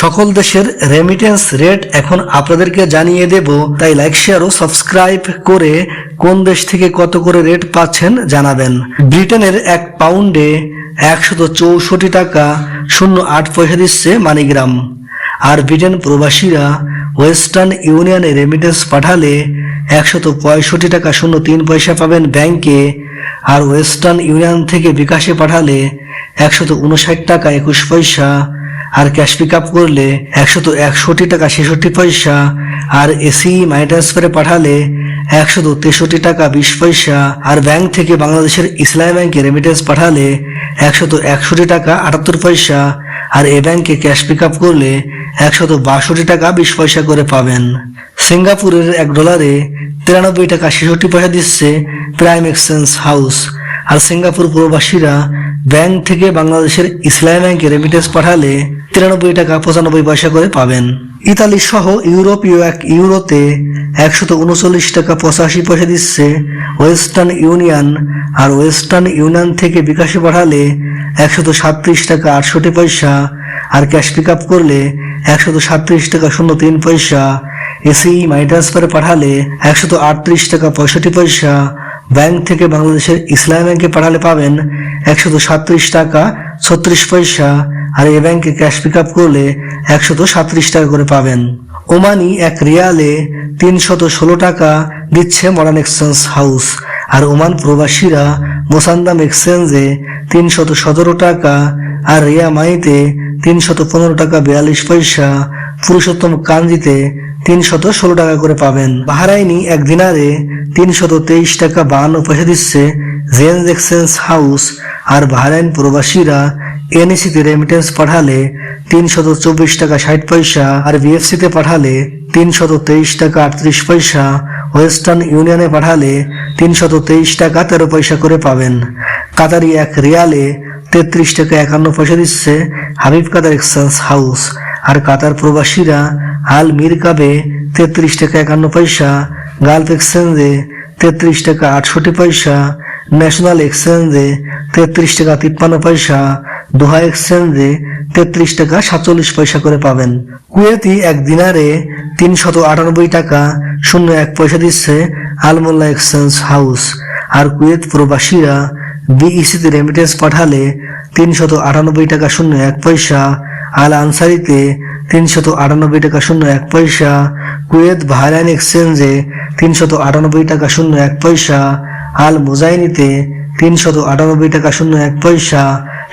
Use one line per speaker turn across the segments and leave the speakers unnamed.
সকল দেশের remittance rate এখন আপনাদেরকে জানিয়ে দেব, তাই লাইক শেয়ার ও সাবস্ক্রাইব করে কোন দেশ থেকে কত করে রেট পাচ্ছেন জানাবেন। ব্রিটেনের এক পাউন্ডে একশত চৌষট্টি টাকা শূন্য আট পয়সা দিচ্ছে মানিগ্রাম। আর ব্রিটেন প্রবাসীরা ওয়েস্টার্ন ইউনিয়নে রেমিটেন্স পাঠালে একশত পঁয়ষট্টি টাকা শূন্য তিন পয়সা পাবেন ব্যাংকে, আর ওয়েস্টার্ন ইউনিয়ন থেকে বিকাশে পাঠালে একশত উনষাট টাকা একুশ পয়সা আর ক্যাশ পিক আপ করলে একশত একষট্টি টাকা ছেষট্টি পয়সা, আর এসি মানি ট্রান্সফারে পাঠালে একশত তেষট্টি টাকা বিশ পয়সা, আর ব্যাংক থেকে বাংলাদেশের ইসলামী ব্যাংকে রেমিটেন্স পাঠালে একশত একষট্টি টাকা আটাত্তর পয়সা, আর এ ব্যাংকে ক্যাশ পিক আপ করলে একশত বাষট্টি টাকা বিশ পয়সা করে পাবেন। সিঙ্গাপুরের এক ডলারে তিরানব্বই টাকা ছেষট্টি পয়সা দিচ্ছে প্রাইম এক্সচেঞ্জ হাউস আর সিঙ্গাপুর প্রবাসীরা ব্যাংক থেকে বাংলাদেশের ইসলামী ব্যাংকে রেমিটেন্স পাঠালে তিরানব্বই টাকা পঁচানব্বই পয়সা করে পাবেন। ইতালি সহ ইউরোপীয় এক ইউরোতে একশত উনচল্লিশ টাকা পঁচাশি পয়সা দিচ্ছে ওয়েস্টার্ন ইউনিয়ন, আর ওয়েস্টার্ন ইউনিয়ন থেকে বিকাশে পাঠালে একশত সাতত্রিশ টাকা আটষট্টি পয়সা, আর ক্যাশ পিক আপ করলে একশত সাতত্রিশ টাকা শূন্য তিন পয়সা এসি মানি ট্রান্সফারে পাঠালে একশত আটত্রিশ টাকা পঁয়ষট্টি পয়সা ব্যাংক থেকে বাংলাদেশের ইসলামী ব্যাংকে পাঠালে পাবেন একশত সাতত্রিশ টাকা, ছত্রিশ পয়সা। আর এ ব্যাংকে ক্যাশ পিক আপ করলে একশত সাতত্রিশ টাকা করে পাবেন। ওমানি এক রিয়ালে তিনশত ষোলো টাকা দিচ্ছে মডার্ন এক্সচেঞ্জ হাউস। আর ওমান প্রবাসীরা মোসান্দাম এক্সচেঞ্জে তিনশত সতেরো টাকা আর রিয়া মাইতে তিনশত পনেরো টাকা বিয়াল্লিশ পয়সা। পুরুষোত্তম কাঞ্জিতে তিনশত ষোলো টাকা করে পাবেন। বাহারাইনি এক দিনারে তিনশত তেইশ টাকা বাহান্ন পয়সা দিচ্ছে জেন্স এক্সচেঞ্জ হাউস আর বাহারাইন প্রবাসীরা এনএসিতে রেমিটেন্স পাঠালে তিনশত চব্বিশ টাকা ষাট পয়সা আর বিএফসিতে পাঠালে তিনশত তেইশ টাকা আটত্রিশ পয়সা। ওয়েস্টার্ন ইউনিয়নে পাঠালে তিনশত তেইশ টাকা তেরো পয়সা করে পাবেন। কাতারি এক রিয়ালে তেত্রিশ টাকা একান্ন পয়সা দিচ্ছে হাবিব কাতার এক্সচেঞ্জ হাউস। আর কাতার প্রবাসীরা আল মির কাবে তেত্রিশ টাকা একান্ন পয়সা, গালফ এক্সচেঞ্জে তেত্রিশ টাকা আটষট্টি পয়সা, ন্যাশনাল এক্সচেঞ্জে তেত্রিশ টাকা তিপ্পান্ন পয়সা, দোহা এক্সচেঞ্জে তেত্রিশ টাকা সাতচল্লিশ পয়সা করে পাবেন। কুয়েতি এক দিনারে তিনশত আটানব্বই টাকা শূন্য এক পয়সা দিচ্ছে আলমোল্লা এক্সচেঞ্জ হাউস। আর কুয়েত প্রবাসীরা বিইসিতে রেমিটেন্স পাঠালে তিনশত আটানব্বই টাকা শূন্য এক পয়সা আল আনসারিতে তিনশত আটানব্বই টাকা শূন্য এক পয়সা, কুয়েত বাহরাইন এক্সচেঞ্জে তিনশত আটানব্বই টাকা শূন্য এক পয়সা আল মুজাইনিতে তিনশত আটানব্বই টাকা শূন্য এক পয়সা,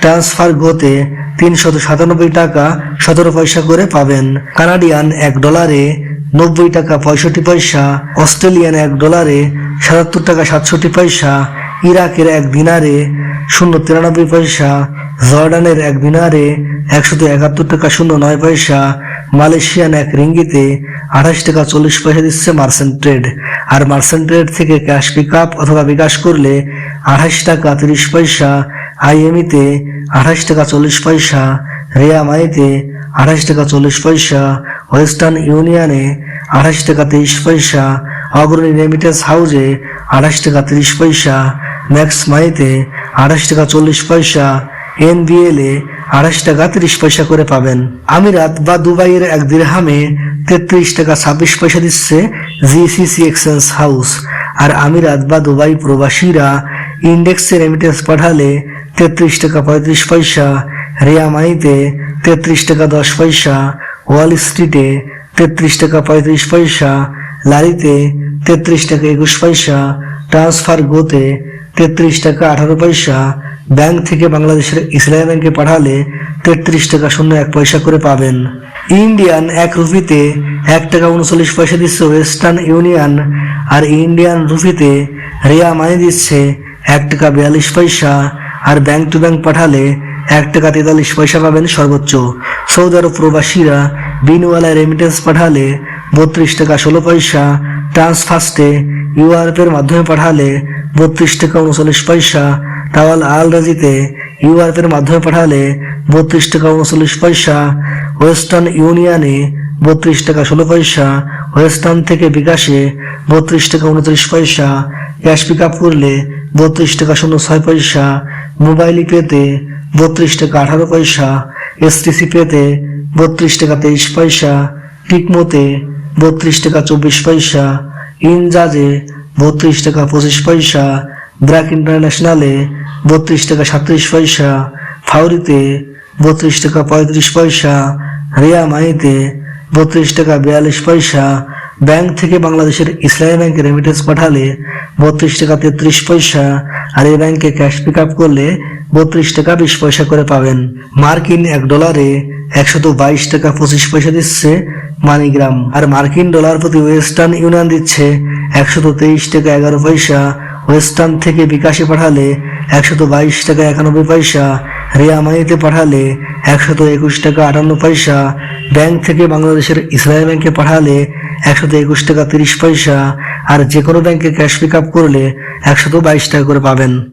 ট্রান্সফার গোতে তিনশত সাতানব্বই টাকা সতেরো পয়সা করে পাবেন। কানাডিয়ান এক ডলারে নব্বই টাকা পঁয়ষট্টি পয়সা, অস্ট্রেলিয়ান এক ডলারে সাতাত্তর টাকা সাতষট্টি পয়সা ইরাকের এক দিনারে শূন্য তিরানব্বই পয়সা, জর্ডানের এক দিনারে একশত একাত্তর টাকা শূন্য নয় পয়সা, মালয়েশিয়ান এক রিঙ্গিতে আঠাশ টাকা চল্লিশ পয়সা দিচ্ছে মার্সেন্ট ট্রেড। আর মার্সেন্ট ট্রেড থেকে ক্যাশ পিক আপ অথবা বিকাশ করলে আঠাশ টাকা তিরিশ পয়সা, আইএমইতে আঠাশ টাকা চল্লিশ পয়সা, রিয়া মাইতে আঠাশ টাকা চল্লিশ পয়সা, ওয়েস্টার্ন ইউনিয়নে আঠাশ টাকা তেইশ পয়সা, অগ্রণী রেমিটেন্স হাউজে আঠাশ টাকা তিরিশ পয়সা ম্যাক্স মাইতে আড়াইশ টাকা চল্লিশ পয়সা। এনবিএল এ আড়াইশ টাকা তিরিশ পয়সা করে পাবেন। আমিরাত বা দুবাইয়ের এক দিরহামে তেত্রিশ টাকা ছাব্বিশ পয়সা দিচ্ছে জিসিসি এক্সচেঞ্জ হাউস আর আমিরাত বা দুবাই প্রবাসীরা ইন্ডেক্সে রেমিটেন্স পাঠালে তেত্রিশ টাকা পঁয়ত্রিশ পয়সা, রিয়া মানিতে তেত্রিশ টাকা দশ পয়সা, ওয়াল স্ট্রিটে তেত্রিশ টাকা পঁয়ত্রিশ পয়সা, লারিতে তেত্রিশ টাকা একুশ পয়সা, ট্রান্সফার গোতে তেত্রিশ টাকা আঠারো পয়সা। ব্যাংক থেকে বাংলাদেশের ইসলামী ব্যাংকে পাঠালে তেত্রিশ টাকা শূন্য এক পয়সা করে পাবেন। ইন্ডিয়ান এক রুপিতে এক টাকা উনচল্লিশ পয়সা দিচ্ছে ওয়েস্টার্ন ইউনিয়ন, আর ইন্ডিয়ান রুপিতে রিয়া মানি দিচ্ছে এক টাকা বিয়াল্লিশ পয়সা, আর ব্যাংক টু ব্যাংক পাঠালে এক টাকা তেতাল্লিশ পয়সা পাবেন সর্বোচ্চ। সৌদি আরব প্রবাসীরা বিনওয়ালায় রেমিটেন্স পাঠালে বত্রিশ টাকা ষোলো পয়সা ট্রান্সফার্স্টে ইউআরপের মাধ্যমে পাঠালে বত্রিশ টাকা উনচল্লিশ পয়সা। টাওয়াল আল রাজিতে ইউআরপের মাধ্যমে পাঠালে বত্রিশ টাকা উনচল্লিশ পয়সা। ওয়েস্টার্ন ইউনিয়নে বত্রিশ টাকা ষোলো পয়সা। ওয়েস্টার্ন থেকে বিকাশে বত্রিশ টাকা উনত্রিশ পয়সা। ক্যাশ পিক আপ করলে বত্রিশ টাকা শূন্য ছয় পয়সা। মোবাইল পেতে বত্রিশ টাকা আঠারো পয়সা। এসটিসি পেতে বত্রিশ টাকা তেইশ পয়সা। টিকমোতে বত্রিশ টাকা চব্বিশ পয়সা। ইনজাজে বত্রিশ টাকা পঁচিশ পয়সা। ব্র্যাক ইন্টারন্যাশনালে বত্রিশ টাকা সাতত্রিশ পয়সা। ফাউরিতে বত্রিশ টাকা পঁয়ত্রিশ পয়সা। রিয়া মাইতে বত্রিশ টাকা বিয়াল্লিশ পয়সা। ব্যাংক থেকে বাংলাদেশের ইসলামী ব্যাংকে রেমিটেন্স পাঠালে বত্রিশ টাকা তেত্রিশ পয়সা। আর এই ব্যাংকে ক্যাশ পিক আপ করলে বত্রিশ টাকা বিশ পয়সা করে পাবেন। মার্কিন এক ডলারে একশত বাইশ টাকা পঁচিশ পয়সা দিচ্ছে মানিগ্রাম। আর মার্কিন ডলার প্রতি ওয়েস্টার্ন ইউনিয়ন দিচ্ছে একশত তেইশ টাকা এগারো পয়সা। ওয়েস্টার্ন থেকে বিকাশে পাঠালে একশত বাইশ টাকা একানব্বই পয়সা। রিয়া মানিতে পাঠালে একশত একুশ টাকা আটান্ন পয়সা। ব্যাংক থেকে বাংলাদেশের ইসলামী ব্যাংকে পাঠালে একশত একুশ টাকা তিরিশ পয়সা। আর যে কোনো ব্যাংকে ক্যাশ পিক আপ করলে একশত বাইশ টাকা করে পাবেন।